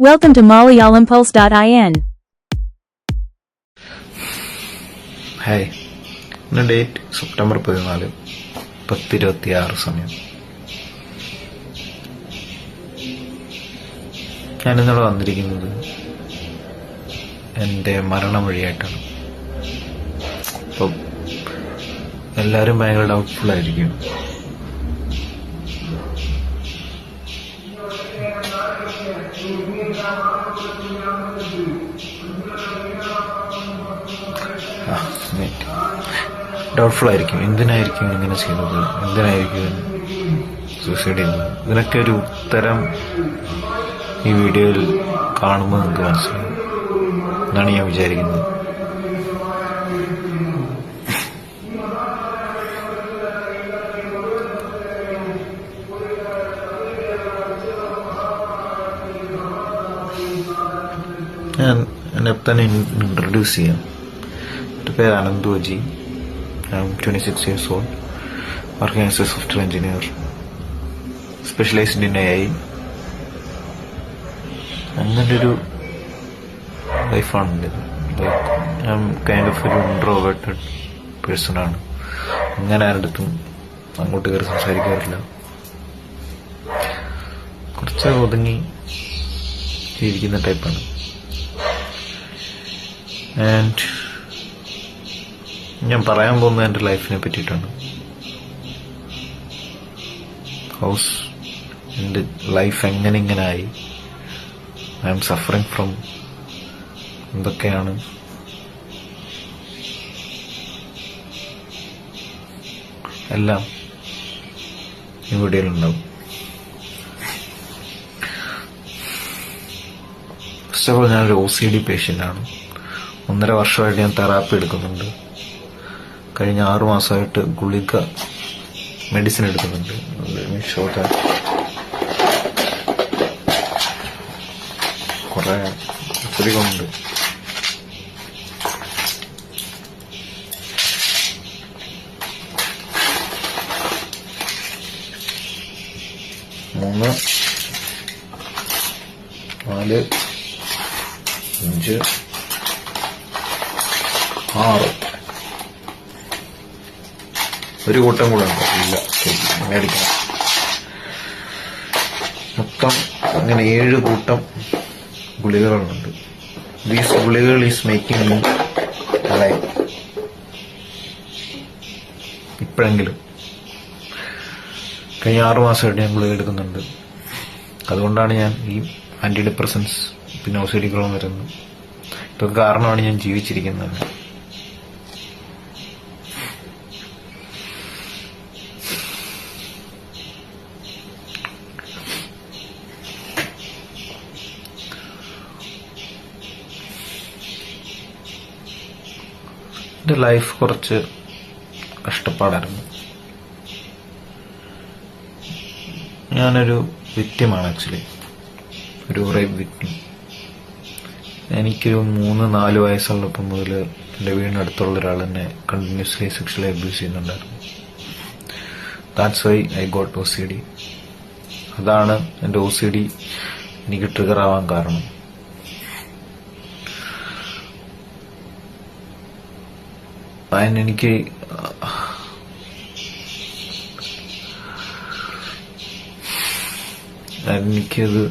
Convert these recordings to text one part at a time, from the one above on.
Welcome to MalayalamPulse.in. Hi ഇന്ന് date September പതിനാല് പത്തിരുപത്തി ആറ് സമയം ഞാനിന്നവിടെ വന്നിരിക്കുന്നത് എന്റെ മരണം വഴിയായിട്ടാണ്. അപ്പം എല്ലാവരും ഭയങ്കര ഡൗട്ട്ഫുൾ ആയിരിക്കും. ഡൗട്ട്ഫുൾ ആയിരിക്കും എന്തിനായിരിക്കും ഇങ്ങനെ ചെയ്യുന്നത്? എന്തിനായിരിക്കും സൂസൈഡ് ചെയ്യുന്നത്? ഇതിനൊക്കെ ഒരു ഉത്തരം ഈ വീഡിയോയിൽ കാണുമ്പോൾ നിങ്ങൾക്ക് മനസ്സിലാവും. എന്നാണ് ഞാൻ വിചാരിക്കുന്നത്. ഞാൻ എന്നെ തന്നെ ഇൻട്രൊഡ്യൂസ് ചെയ്യാം. എന്റെ പേര് Ananthu Aji I'm 26 years old, working as a software engineer, specialized in AI. അങ്ങനെ ഒരു ലൈഫാണ് ലൈക്ക് ഞാൻ കൈൻഡ് ഓഫ് ഒരു ഇൻട്രോവേർട്ടഡ് പേഴ്സൺ ആണ്. അങ്ങനെ ആരുടെ അങ്ങോട്ട് കയറി സംസാരിക്കാറില്ല. കുറച്ച് ഒതുങ്ങി ജീവിക്കുന്ന ടൈപ്പാണ് ആൻഡ് ഞാൻ പറയാൻ പോകുന്നത് എന്റെ ലൈഫിനെ പറ്റിയിട്ടാണ്. ഹൗസ് എന്റെ ലൈഫ് എങ്ങനെ ഇങ്ങനെ ആയി? ഐ എം സഫറിങ് ഫ്രം എന്തൊക്കെയാണ്? എല്ലാം ഈ വീഡിയോയിലുണ്ടാവും ഫസ്റ്റ് ഓഫ് ഓൾ ഞാനൊരു ഒ സി ഡി പേഷ്യന്റാണ് ഒന്നര വർഷമായിട്ട് ഞാൻ തെറാപ്പി എടുക്കുന്നുണ്ട്. കഴിഞ്ഞ ആറു മാസമായിട്ട് ഗുളിക മെഡിസിൻ എടുക്കുന്നുണ്ട്. കുറെ കൊണ്ട് മൂന്ന് നാല് അഞ്ച് ആറ്. ഒരു കൂട്ടം കൂടെ ഉണ്ട്. ഇല്ല മേടിക്കണം മൊത്തം അങ്ങനെ ഏഴ് കൂട്ടം ഗുളികകളുണ്ട്. ദീസ് ഗുളികൾ ഈസ് മേക്കിംഗ് മീ അലൈവ് ഇപ്പോഴെങ്കിലും. കഴിഞ്ഞ ആറു മാസമായിട്ട് ഞാൻ ഗുളിക എടുക്കുന്നുണ്ട്. അതുകൊണ്ടാണ് ഞാൻ ഈ ആന്റി ഡിപ്രസൻസ് പിന്നെ ഓസിഡികളും വരുന്നത്. ഇതൊക്കെ കാരണമാണ് ഞാൻ ജീവിച്ചിരിക്കുന്നത്. എന്റെ ലൈഫ് കുറച്ച് കഷ്ടപ്പാടായിരുന്നു. ഞാനൊരു വിക്റ്റിമാണ് ആക്ച്വലി ഒരു റേപ്പ് വിക്റ്റിം എനിക്കൊരു മൂന്ന് നാല് വയസ്സുള്ളപ്പം മുതൽ എന്റെ വീടിനടുത്തുള്ള ഒരാൾ എന്നെ കണ്ടിന്യൂസ്ലി സെക്ഷലി അബ്യൂസ് ചെയ്യുന്നുണ്ടായിരുന്നു. That's why I got O C D അതാണ് എന്റെ ഒ സി ഡി എനിക്ക് ട്രിഗർ ആവാൻ കാരണം. അതിനെനിക്ക് എനിക്കത്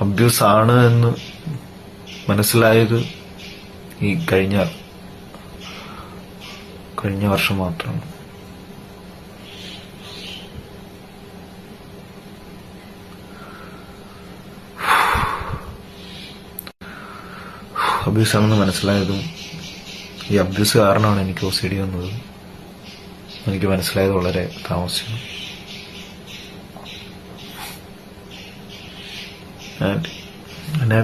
അബ്യൂസ് ആണ് എന്ന് മനസ്സിലായത് ഈ കഴിഞ്ഞ കഴിഞ്ഞ വർഷം മാത്രം അബ്യൂസ് ആണെന്ന് മനസ്സിലായതും ഈ അബ്യൂസ് കാരണമാണ് എനിക്ക് ഒ സി ഡി വന്നത്. എനിക്ക് മനസ്സിലായത് വളരെ താമസിച്ചു. എന്നെ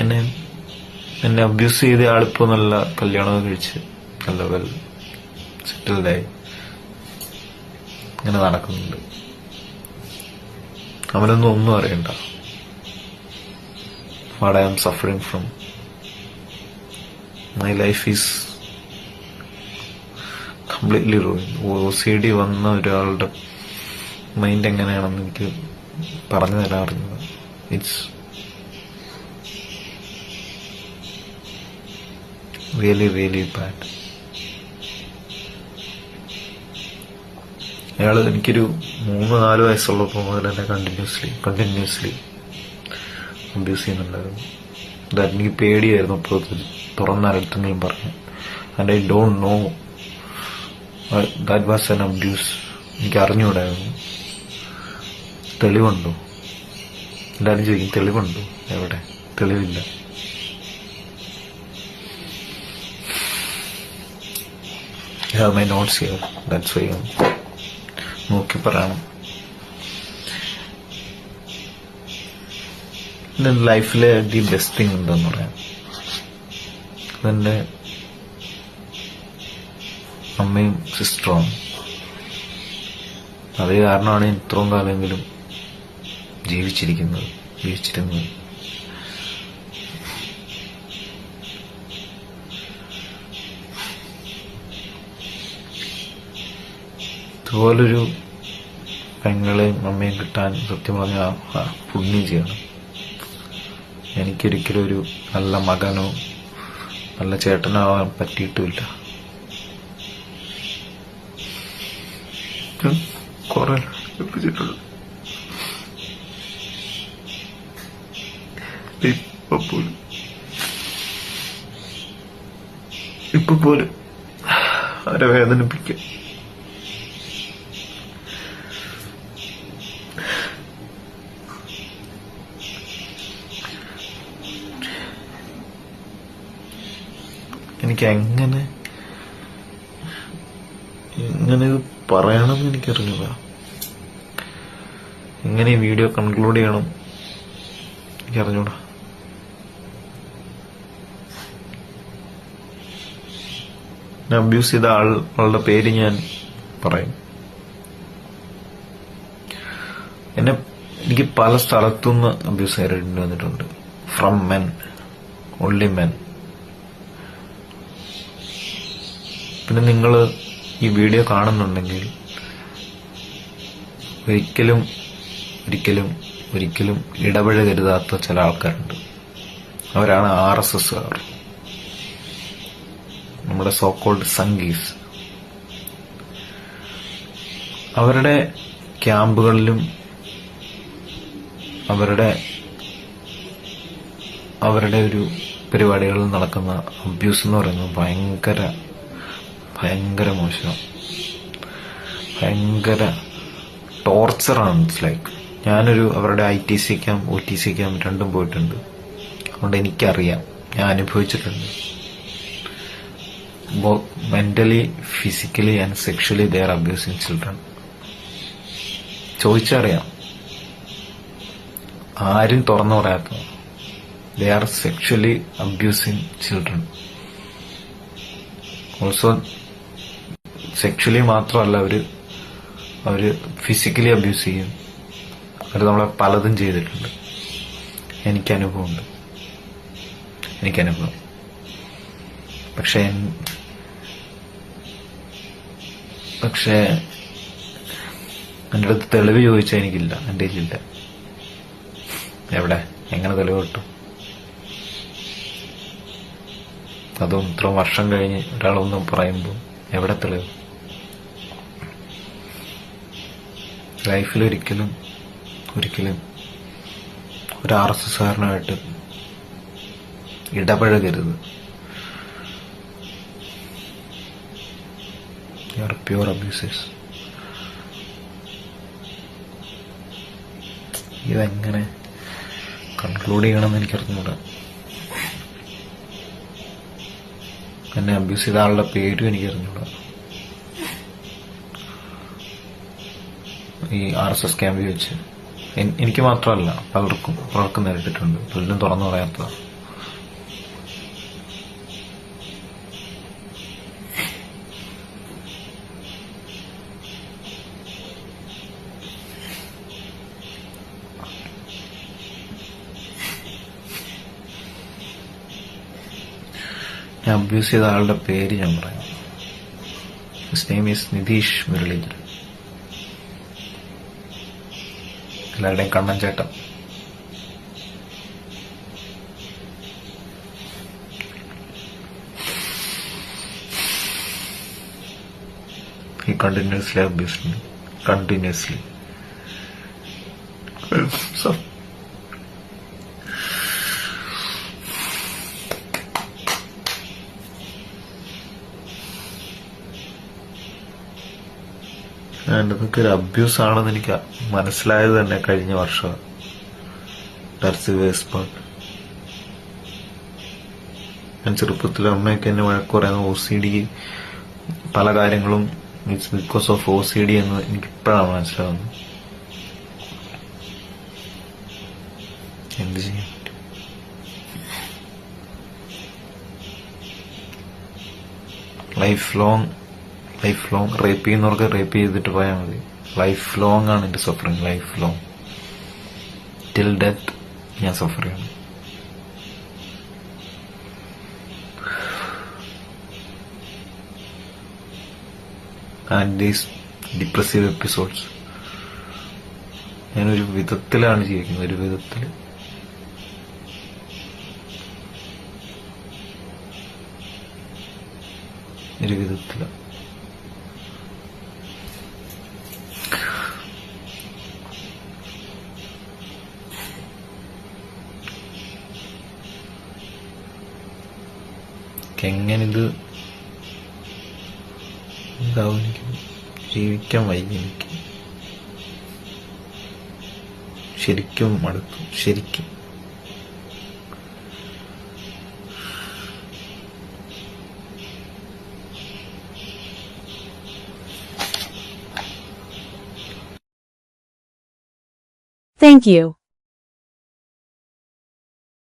എന്നെ എന്നെ അബ്യൂസ് ചെയ്ത ആളിപ്പോ നല്ല കല്യാണം കഴിച്ച് നല്ല വെൽ സെറ്റിൽഡായി ഇങ്ങനെ നടക്കുന്നുണ്ട്. അവനൊന്നും ഒന്നും അറിയണ്ട. What I am suffering from my life is completely ruin O C D വന്ന ഒരാളുടെ മൈൻഡ് എങ്ങനെയാണെന്ന് എനിക്ക് പറഞ്ഞു തരാൻ ഇറ്റ്സ് റിയലി റിയലി ബാഡ് അയാൾ എനിക്കൊരു മൂന്ന് നാല് വയസ്സുള്ളപ്പോൾ മുതൽ എന്നെ കണ്ടിന്യൂസ്ലി കണ്ടിന്യൂസ്ലി അബ്യൂസ് ചെയ്യുന്നുണ്ടായിരുന്നു. ദാറ്റ് എനിക്ക് പേടിയായിരുന്നു അപ്പോൾ തുറന്ന അടുത്തെങ്കിലും പറഞ്ഞു. And I don't know that was an abuse എനിക്ക് അറിഞ്ഞുകൂടായിരുന്നു തെളിവുണ്ടോ? എല്ലാവരും ചോദിക്കും തെളിവുണ്ടോ എവിടെ? തെളിവില്ല. Have my notes here that's why നോക്കി പറയണം. ലൈഫിലെ ദി ബെസ്റ്റ് തിങ് ഉണ്ടെന്ന് പറയാം. അതെന്റെ അമ്മയും സിസ്റ്ററും അതേ കാരണമാണ് ഇത്രയും കാലമെങ്കിലും ജീവിച്ചിരിക്കുന്നത് ജീവിച്ചിരുന്നത്. ഇതുപോലൊരു പെങ്ങളെയും അമ്മയും കിട്ടാൻ സത്യം പറഞ്ഞാൽ പുണ്യം ചെയ്യണം. എനിക്കൊരിക്കലും ഒരു നല്ല മകനോ നല്ല ചേട്ടനാവാൻ പറ്റിയിട്ടുമില്ല. കുറെ ഇപ്പൊ പോലും. അവരെ വേദനിപ്പിക്കും എനിക്ക് എങ്ങനെ എങ്ങനെ ഇത് പറയണമെന്ന് എനിക്കറിഞ്ഞില്ല എങ്ങനെ ഈ വീഡിയോ കൺക്ലൂഡ് ചെയ്യണം. എനിക്കറിഞ്ഞൂടാ. അബ്യൂസ് ചെയ്ത ആളുടെ പേര് ഞാൻ പറയും. എന്നെ എനിക്ക് പല സ്ഥലത്തുനിന്ന് അബ്യൂസ് ആയിട്ട് വന്നിട്ടുണ്ട്. ഫ്രം മെൻ ഓൺലി മെൻ പിന്നെ നിങ്ങൾ ഈ വീഡിയോ കാണുന്നുണ്ടെങ്കിൽ ഒരിക്കലും ഒരിക്കലും ഒരിക്കലും ഇടപഴകരുതാത്ത ചില ആൾക്കാരുണ്ട്. അവരാണ് ആർ എസ് എസ്സുകാർ. നമ്മുടെ സോക്കോൾഡ് സംഗീസ്. അവരുടെ ക്യാമ്പുകളിലും അവരുടെ അവരുടെ ഒരു പരിപാടികളിൽ നടക്കുന്ന അബ്യൂസ് എന്ന് പറയുന്നത് ഭയങ്കര ഭയങ്കര മോശം. ഭയങ്കര ടോർച്ചറാണ് ഇറ്റ്സ് ലൈക്ക് ഞാനൊരു അവരുടെ I T C camp O T C camp രണ്ടും പോയിട്ടുണ്ട്. അതുകൊണ്ട് എനിക്കറിയാം. ഞാൻ അനുഭവിച്ചിട്ടുണ്ട്. Mentally physically and sexually they're abusing children ചോദിച്ചറിയാം. ആരും തുറന്നു പറയാത്ത they are sexually abusing children also sexually മാത്രമല്ല അവർ അവർ ഫിസിക്കലി അബ്യൂസ് ചെയ്യും. അവർ നമ്മളെ പലതും ചെയ്തിട്ടുണ്ട്. എനിക്ക് അനുഭവമുണ്ട് എനിക്ക് അനുഭവം പക്ഷെ പക്ഷേ എന്റെ അടുത്ത് തെളിവ് ചോദിച്ചാൽ എനിക്കില്ല. എന്റെ ഇല്ല എവിടെ? എങ്ങനെ തെളിവ് കിട്ടും? അതും ഇത്ര വർഷം കഴിഞ്ഞ് ഒരാളൊന്നും പറയുമ്പോൾ എവിടെ തെളിവ്? ലൈഫിൽ ഒരിക്കലും ഒരിക്കലും ഒരു ആർ എസ് എസ്കാരനായിട്ട് ഇടപഴകരുത്. പ്യുവർ അബ്യൂസേഴ്സ് ഇതെങ്ങനെ കൺക്ലൂഡ് ചെയ്യണമെന്ന് എനിക്കറിഞ്ഞൂടാ. എന്നെ അബ്യൂസ് ചെയ്ത ആളുടെ പേരും എനിക്കറിഞ്ഞൂടാ. ഈ ആർ എസ് എസ് ക്യാമ്പിൽ വെച്ച്. എനിക്ക് മാത്രമല്ല പലർക്കും പലർക്കും നേരിട്ടിട്ടുണ്ട്. പലരും തുറന്നു പറയാത്തതാണ് ഞാൻ അബ്യൂസ് ചെയ്ത ആളുടെ പേര് ഞാൻ പറയാം. നെയിം ഈസ് നിതീഷ് മുരളീധരൻ എല്ലാവരുടെയും കണ്ണൻ ചേട്ടൻ He continuously abused me. Continuously. So, ഇതൊക്കെ ഒരു അബ്യൂസ് ആണെന്ന് എനിക്ക് മനസ്സിലായത് തന്നെ കഴിഞ്ഞ വർഷം. ടർസ് പാർട്ട് ഞാൻ ചെറുപ്പത്തിൽ അമ്മയൊക്കെ എന്നെ വഴക്ക് പറയുന്ന ഒ സി ഡി പല കാര്യങ്ങളും it's because of O C D എന്ന് എനിക്ക് ഇപ്പോഴാണ് മനസ്സിലാവുന്നത്. എന്ത് ചെയ്യാൻ life long life long rape ചെയ്യുന്നവർക്ക് റേപ്പ് ചെയ്തിട്ട് പോയാൽ മതി. ലൈഫ് ലോങ് ആണ് എന്റെ suffering life long till death ഞാൻ സഫർ ചെയ്യണം. ആൻഡ് ദീസ് ഡിപ്രസീവ് എപ്പിസോഡ്സ് ഞാനൊരു വിധത്തിലാണ് ജീവിക്കുന്നത്. ഒരു വിധത്തിൽ ഒരു വിധത്തിൽ എങ്ങനിത് ഇതാവും എനിക്ക്. ജീവിക്കാൻ വൈകി എനിക്ക്. ശരിക്കും മടുത്തു. ശരിക്കും.